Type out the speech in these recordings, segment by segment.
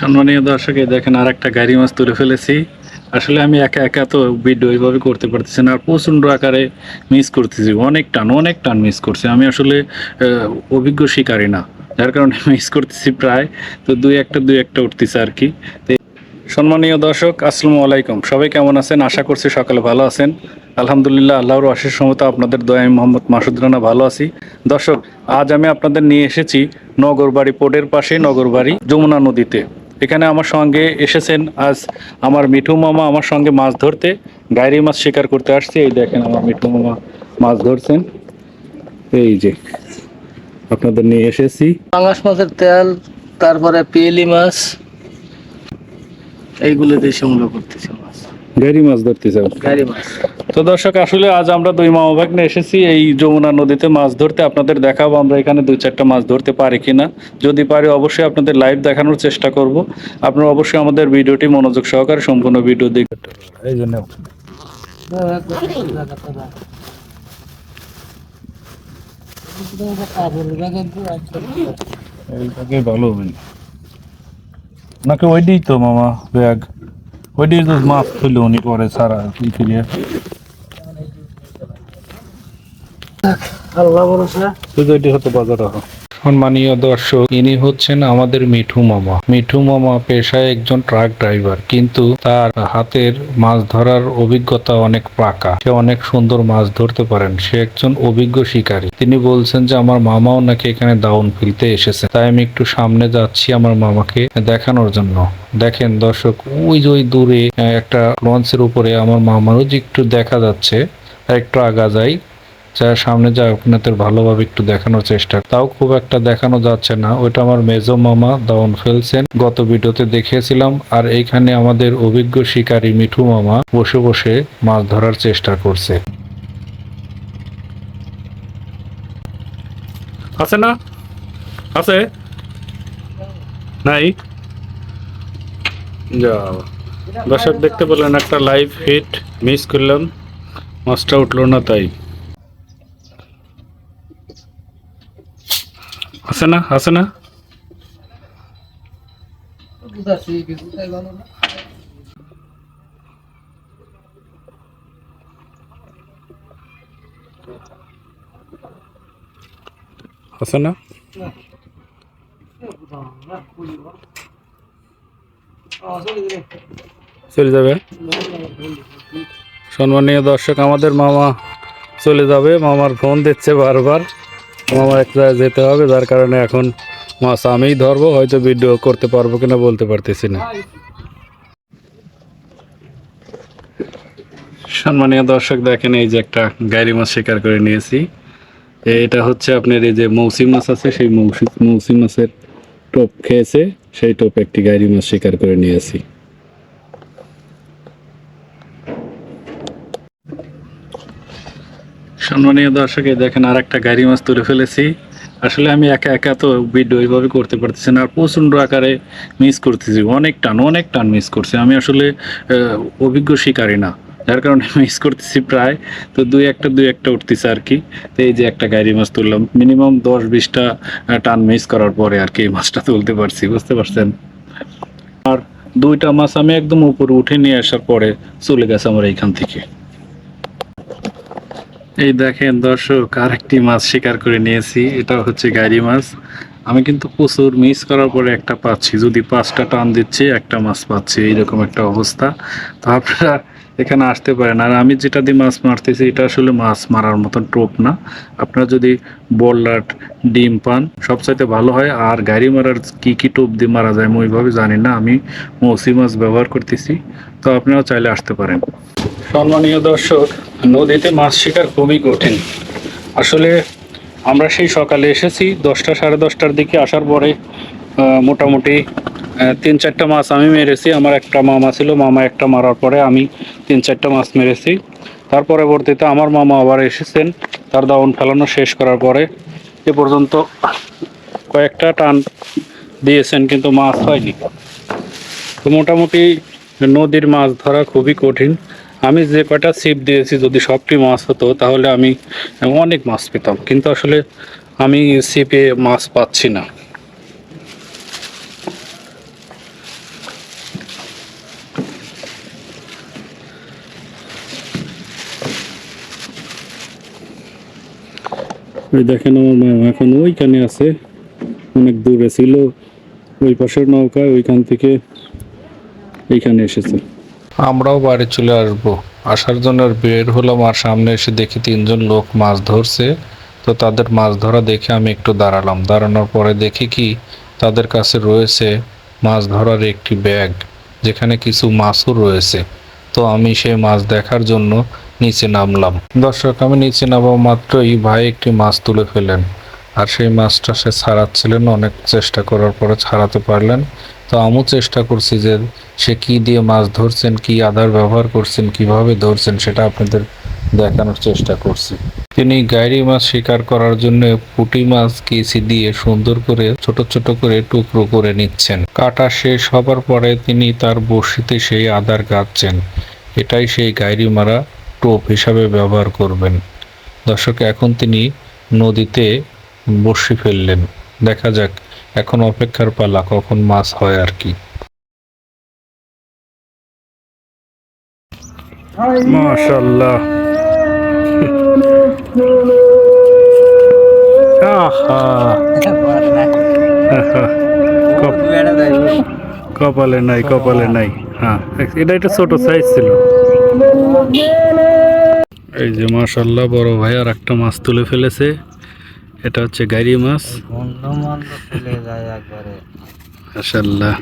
সম্মানীয় দর্শক দেখেন আর একটা গাড়ি মাছ তুলে ফেলেছি। আসলে আমি একা একা তো ভিডিও এইভাবে করতে পারতেছি না, আর প্রচণ্ড আকারে মিস করতেছি। অনেক টান অনেক টান মিস করছি। আমি আসলে অভিজ্ঞ শিকারী না, যার কারণে মিস করতেছি প্রায়। তো দুই একটা দুই একটা উঠতেছে আর কি। সম্মানীয় দর্শক, আসসালামু আলাইকুম। সবাই কেমন আছেন? আশা করছি সকালে ভালো আছেন। আলহামদুলিল্লাহ, আল্লাহর অশেষ সমত আপনাদের দয়া মোহাম্মদ মাসুদ রানা ভালো আছি। দর্শক, আজ আমি আপনাদের নিয়ে এসেছি নগরবাড়ি পোর্টের পাশে, নগরবাড়ি যমুনা নদীতে। এখানে আমার সঙ্গে এসেছেন আজ আমার মিঠু মামা আমার সঙ্গে মাছ ধরতে। গাইরি মাছ শিকার করতে আসছে। এই দেখেন আমার মিঠু মামা মাছ ধরছেন। এই যে আপনাদের নিয়ে এসেছি। পাঙাশ মাছের তেল তারপরে পিয়েলি মাছ। এইগুলো দিয়ে সংগ্রহ করতেছি মাছ। গাইরি মাছ ধরতে যাও গাড়ি মাছ। তো দর্শক, আসলে আজ আমরা দুই মামা ভাগ্নে এসেছি। এই যমুনা নদীতে মাছ ধরতে আপনাদের দেখাবো আমরা এখানে দুই চারটা মাছ ধরতে পারি কিনা। যদি পারি অবশ্যই আপনাদের লাইভ দেখানোর চেষ্টা করব। আপনারা অবশ্যই আমাদের ভিডিওটি মনোযোগ সহকারে সম্পূর্ণ ভিডিও দেখতে এই জন্য হবে। নাকি ওইটাই তো মামা ব্যাগ? ওইটাই তো মাছ তুলে উনি পরে সারা কি ফিরিয়ে আল্লাহ ভরসা শুধু এটি হতে বাজার সম্মানীয় দর্শক, ইনি হচ্ছেন আমাদের মিঠু মামা। মিঠু মামা পেশায় একজন ট্রাক ড্রাইভার, কিন্তু তার হাতের মাছ ধরার অভিজ্ঞতা অনেক পাকা। সে অনেক সুন্দর মাছ ধরতে পারেন, সে একজন অভিজ্ঞ শিকারী। তিনি বলছেন যে, আমার মামাও নাকি এখানে দাউন ফেলতে এসেছে, তাই আমি একটু সামনে যাচ্ছি আমার মামাকে দেখানোর জন্য। দেখেন দর্শক, ওই যে ওই দূরে একটা লঞ্চের উপরে আমার মামারও যে একটু দেখা যাচ্ছে একটু আগা যাই যা সামনে যা আপনাদের ভালোভাবে একটু দেখানোর চেষ্টা। তাও খুব একটা দেখানো যাচ্ছে না। ওইটা আমার মেজো মামা দাউন ফেলছেন গত ভিডিওতে দেখিয়েছিলাম। আর এইখানে আমাদের অভিজ্ঞ শিকারী মিঠু মামা বসে বসে মাছ ধরার চেষ্টা করছে। আছে না? আছে? নাই? যা, দর্শক দেখতে পেলেন একটা লাইভ হিট মিস করলাম। মাছটা উঠল না তাই। আছে না আছে না আছে না চলে যাবে। সম্মানীয় দর্শক, আমাদের মামা চলে যাবে। মামার ফোন দিচ্ছে বারবার। মামা এক যেতে হবে, যার কারণে এখন মাছ আমিই ধরবো, হয়তো ভিডিও করতে পারব কিনা বলতে পারতেছি না। সম্মানীয় দর্শক, দেখেন এই যে একটা গাড়ি মাছ শিকার করে নিয়েছি। এটা হচ্ছে আপনার এই যে মৌসি মাছ আছে, সেই মৌসি মৌসি মাছের টোপ খেয়েছে, সেই টোপ একটি গাড়ি মাছ শিকার করে নিয়েছি। সম্মানীয় দর্শক দেখেন আর একটা গাড়ি মাছ তুলে ফেলেছি। আসলে আমি একা একা তো ভিডিও এইভাবে করতে পারতেছি না, আর প্রচণ্ড আকারে মিস করতেছি। অনেক টান অনেক টান মিস করছি। আমি আসলে অভিজ্ঞ শিকারী না, যার কারণে মিস করতেছি প্রায়। তো দুই একটা দুই একটা উঠতেছে আর কি। তো এই যে একটা গাড়ি মাছ তুললাম মিনিমাম দশ বিশটা টান মিস করার পরে আর কি এই মাছটা তুলতে পারছি, বুঝতে পারছেন? আর দুইটা মাছ আমি একদম উপরে উঠে নিয়ে আসার পরে চলে গেছে আমার এইখান থেকে। এই দেখেন দর্শক, আরেকটি মাছ শিকার করে নিয়েছি। এটা হচ্ছে গাড়ি মাছ। আমি কিন্তু প্রচুর মিস করার পরে একটা পাচ্ছি। যদি পাঁচটা টান দিচ্ছি, একটা মাছ পাচ্ছি। এইরকম একটা অবস্থা। তো আপনারা এখানে আসতে পারেন। আর আমি যেটা দিয়ে মাছ মারতেছি, এটা আসলে মাছ মারার মতন টোপ না। আপনারা যদি বল্লাট, ডিম পান, সবচাইতে ভালো হয়। আর গাড়ি মারার কি কি টোপ দিয়ে মারা যায়, আমি ওইভাবে জানি না। আমি মৌসি মাছ ব্যবহার করতেছি। তো আপনারা চাইলে আসতে পারেন। সম্মানীয় দর্শক নদীতে মাছ শিকার খুবই কঠিন। আসলে আমরা সেই সকালে এসেছি, দশটা সাড়ে দশটার দিকে আসার পরে মোটামুটি তিন চারটা মাছ আমি মেরেছি, আমার একটা মামা ছিল, মামা একটা মারার পরে আমি তিন চারটা মাছ মেরেছি। তার পরবর্তীতে আমার মামা আবার এসেছেন, তার দাউন ফেলানো শেষ করার পরে এ পর্যন্ত কয়েকটা টান দিয়েছেন, কিন্তু মাছ হয়নি। তো মোটামুটি নদীর মাছ ধরা খুবই কঠিন। আমি যে কয়টা ছিপ দিয়েছি, যদি সবটি মাছ হতো, তাহলে আমি অনেক মাছ পেতাম। কিন্তু আসলে আমি ছিপে মাছ পাচ্ছি না। ওই দেখেন আমার মামা এখন ওইখানে আছে, অনেক দূরে ছিল। ওই পাশের নৌকায় ওইখান থেকে এইখানে এসেছে। আমরাও বাড়ি চলে আসব। আসার জন্য বের হলাম আর সামনে এসে দেখি তিনজন লোক মাছ ধরছে। তো তাদের মাছ ধরা দেখে আমি একটু দাঁড়ালাম। দাঁড়ানোর পরে দেখি কি তাদের কাছে রয়েছে মাছ ধরার একটি ব্যাগ, যেখানে কিছু মাছও রয়েছে। তো আমি সেই মাছ দেখার জন্য নিচে নামলাম। দর্শক, আমি নিচে নামা মাত্রই ভাই একটি মাছ তুলে ফেলেন। আর সেই মাছটা সে ছাড়াচ্ছিলেন, অনেক চেষ্টা করার পরে ছাড়াতে পারলেন। তো আমিও চেষ্টা করছি যে সে কি দিয়ে মাছ ধরছেন, কি আধার ব্যবহার করছেন, কীভাবে ধরছেন সেটা আপনাদের দেখানোর চেষ্টা করছি। তিনি গাইরি মাছ শিকার করার জন্য পুঁটি মাছ কেসি দিয়ে সুন্দর করে, ছোট ছোট করে টুকরো করে নিচ্ছেন। কাটা শেষ হবার পরে তিনি তার বড়শিতে সেই আধার গাচ্ছেন এটাই সেই গাইরি মারা টোপ হিসাবে ব্যবহার করবেন। দর্শক, এখন তিনি নদীতে বড়শি ফেললেন। দেখা যাক এখন অপেক্ষার পালা, কখন মাছ হয় আর কি। কপালে নাই কপালে নাই। হ্যাঁ এটা একটা ছোট সাইজ ছিল। এই যে মাশাল্লাহ বড় ভাই আর একটা মাছ তুলে ফেলেছে। এটা হচ্ছে গাইরি মাছ। মাশাল্লাহ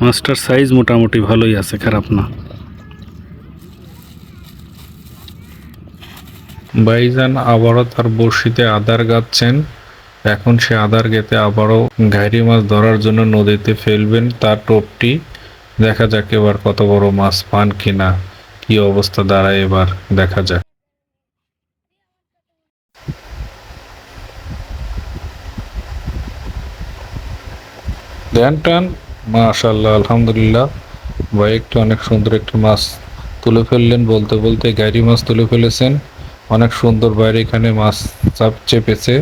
মাছটার সাইজ মোটামুটি ভালোই আছে, খারাপ না। ভাইজান আবারও তার বড়শিতে আদার গাচ্ছেন এখন সে আদার গেতে আবারও ঘাইরি মাছ ধরার জন্য নদীতে ফেলবেন তার টোপটি। দেখা যাক এবার কত বড় মাছ পান কিনা। কি অবস্থা দাঁড়ায় এবার, দেখা যাক। দেন টান। মাশাল্লাহ আলহামদুলিল্লাহ। ভাই, একটু অনেক সুন্দর একটি মাছ তুলে ফেললেন বলতে বলতে গাড়ি মাছ তুলে ফেলেছেন। অনেক সুন্দর বাইরে এখানে মাছ চাপ চেপেছে।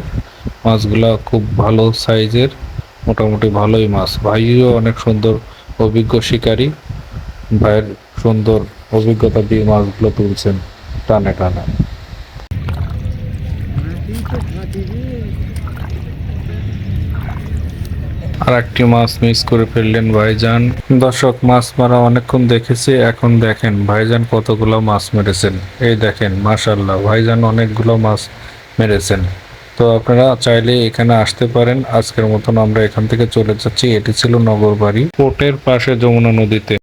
মাছগুলা খুব ভালো সাইজের, মোটামুটি ভালোই মাছ। ভাইও অনেক সুন্দর অভিজ্ঞ শিকারী। ভাইয়ের সুন্দর অভিজ্ঞতা দিয়ে মাছগুলো তুলছেন টানে টানে। আর একটি মাছ মিস করে ফেললেন ভাইজান। দর্শক, মাছ মারা অনেকক্ষণ দেখেছি, এখন দেখেন ভাইজান কতগুলো মাছ মেরেছেন। এই দেখেন মাশাল্লাহ ভাইজান অনেকগুলো মাছ মেরেছেন। তো আপনারা চাইলে এখানে আসতে পারেন। আজকের মতন আমরা এখান থেকে চলে যাচ্ছি। এটি ছিল নগরবাড়ি। পোর্টের পাশে যমুনা নদীতে।